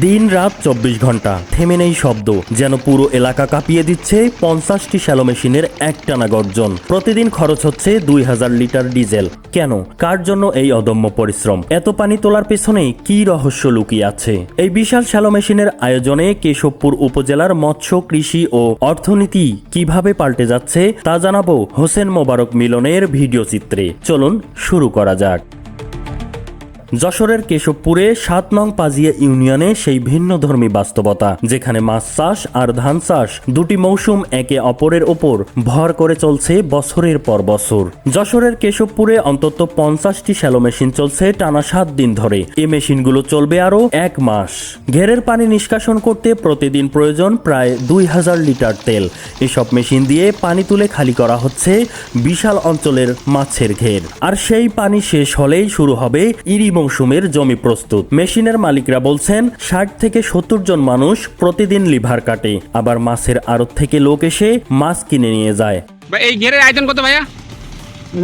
দিন রাত চব্বিশ ঘণ্টা। থেমে নেই শব্দ, যেন পুরো এলাকা কাঁপিয়ে দিচ্ছে পঞ্চাশটি শ্যালো মেশিনের একটানা গর্জন। প্রতিদিন খরচ হচ্ছে দুই হাজার লিটার ডিজেল। কেন? কার জন্য এই অদম্য পরিশ্রম? এত পানি তোলার পেছনে কি রহস্য লুকিয়ে আছে? এই বিশাল শ্যালো মেশিনের আয়োজনে কেশবপুর উপজেলার মৎস্য, কৃষি ও অর্থনীতি কীভাবে পাল্টে যাচ্ছে তা জানাব হোসেন মোবারক মিলনের ভিডিও চিত্রে। চলুন শুরু করা যাক। যশোরের কেশবপুরে সাত নং পাজিয়া ইউনিয়নে সেই ভিন্ন ধর্মী বাস্তবতা, যেখানে মাছ চাষ আর ধান চাষ দুটি মৌসুম একে অপরের ওপর ভর করে চলছে বছরের পর বছর। যশোরের কেশবপুরে অন্তত পঞ্চাশটি শ্যালো মেশিন চলছে টানা সাত দিন ধরে। এই মেশিনগুলো চলবে আরও এক মাস। ঘেরের পানি নিষ্কাশন করতে প্রতিদিন প্রয়োজন প্রায় দুই হাজার লিটার তেল। এসব মেশিন দিয়ে পানি তুলে খালি করা হচ্ছে বিশাল অঞ্চলের মাছের ঘের। আর সেই পানি শেষ হলেই শুরু হবে মৌসুমের জমি প্রস্তুত। মেশিনের মালিকরা বলছেন ষাট থেকে সত্তর জন মানুষ প্রতিদিন লিভার কাটে। আবার মাছের আড়ত থেকে লোক এসে মাছ কিনে নিয়ে যায়। এই ঘেরের আয়তন কত ভাইয়া?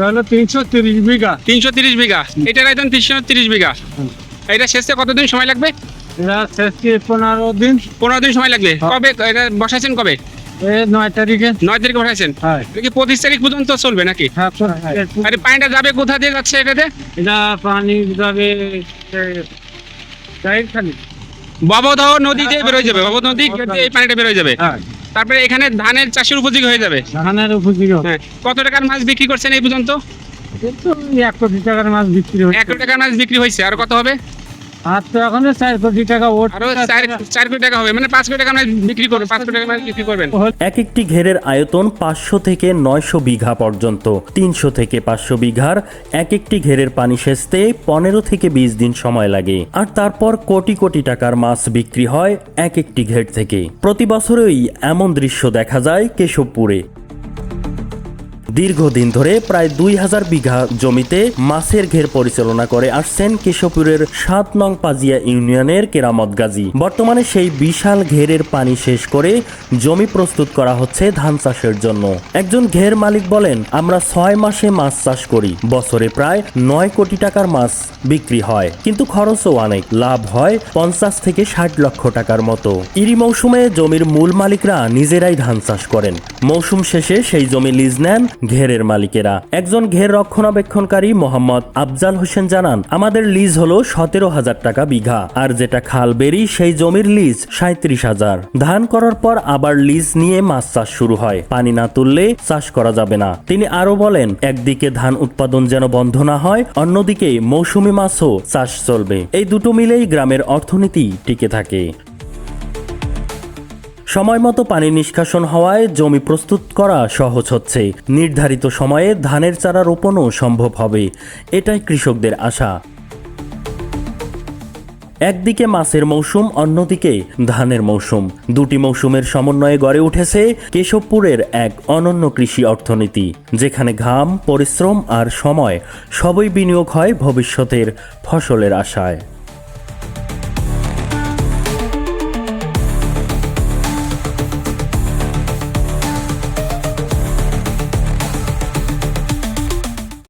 হলো তিনশো তিরিশ বিঘা। তিনশো তিরিশ বিঘা। এটার আয়তন তিনশো তিরিশ বিঘা। এটা শেষে কতদিন সময় লাগবে? পনেরো দিন। পনেরো দিন সময় লাগবে। হ্যাঁ। কবে এটা বসাইছেন কবে? নয় তারিখে। নয় তারিখে বসাইছেন হ্যাঁ। কি পঁচিশ তারিখ পর্যন্ত চলবে নাকি? হ্যাঁ, আরে পানিটা যাবে কোথা দিয়ে যাচ্ছে এটাতে? এটা পানি যাবে খালি। নদী দিয়ে বেরোয় যাবে। বাবদ নদী এই পানিটা বেরোয় যাবে। তারপরে এখানে ধানের চাষের উপযোগী হয়ে যাবে? ধানের উপযোগী হ্যাঁ। কত টাকার মাছ বিক্রি করছেন এই পর্যন্ত? এক কোটি টাকার মাছ বিক্রি এক কোটি টাকার মাছ বিক্রি হয়েছে। আর কত হবে? আর তো এখন চার কোটি টাকা ওট আরও চার কোটি টাকা হবে। মানে পাঁচ কোটি টাকা মাছ বিক্রি করবেন পাঁচ কোটি টাকা বিক্রি করবেন। এক একটি ঘেরের আয়তন পাঁচশো থেকে নয়শো বিঘা পর্যন্ত। তিনশো থেকে পাঁচশো বিঘার এক একটি ঘেরের পানি সেচতে পনেরো থেকে বিশ দিন সময় লাগে। আর তারপর কোটি কোটি টাকার মাছ বিক্রি হয় এক একটি ঘের থেকে। প্রতি বছরই এমন দৃশ্য দেখা যায় কেশবপুরে। দীর্ঘদিন ধরে প্রায় দুই হাজার বিঘা জমিতে মাছের ঘের পরিচালনা করে আসছেন কেশবপুরের সাত নং পাজিয়া ইউনিয়নের কেরামত গাজী। বর্তমানে সেই বিশাল ঘেরের পানি শেষ করে জমি প্রস্তুত করা হচ্ছে ধান চাষের জন্য। একজন ঘের মালিক বলেন, আমরা ছয় মাসে মাছ চাষ করি। বছরে প্রায় নয় কোটি টাকার মাছ বিক্রি হয়। কিন্তু খরচও অনেক। লাভ হয় পঞ্চাশ থেকে ষাট লক্ষ টাকার মতো। ইরি মৌসুমে জমির মূল মালিকরা নিজেরাই ধান চাষ করেন। মৌসুম শেষে সেই জমি লিজ নেন ঘেরের মালিকেরা। একজন ঘের রক্ষণাবেক্ষণকারী মোহাম্মদ আফজাল হোসেন জানান, আমাদের লিজ হলো সতেরো হাজার টাকা বিঘা, আর যেটা খাল বেরি, সেই জমির লিজ সাঁত্রিশ হাজার। ধান করার পর আবার লিজ নিয়ে মাছ চাষ শুরু হয়। পানি না তুললে চাষ করা যাবে না। তিনি আরও বলেন, একদিকে ধান উৎপাদন যেন বন্ধ না হয়, অন্যদিকে মৌসুমি মাছও চাষ চলবে। এই দুটো মিলেই গ্রামের অর্থনীতি টিকে থাকে। সময় মতো পানি নিষ্কাশন হওয়ায় জমি প্রস্তুত করা সহজ হচ্ছে। নির্ধারিত সময়ে ধানের চারা রোপণও সম্ভব হবে। এটাই কৃষকদের আশা। একদিকে মাছের মৌসুম, অন্যদিকে ধানের মৌসুম। দুটি মৌসুমের সমন্বয়ে গড়ে উঠেছে কেশবপুরের এক অনন্য কৃষি অর্থনীতি, যেখানে ঘাম, পরিশ্রম আর সময় সবই বিনিয়োগ হয় ভবিষ্যতের ফসলের আশায়।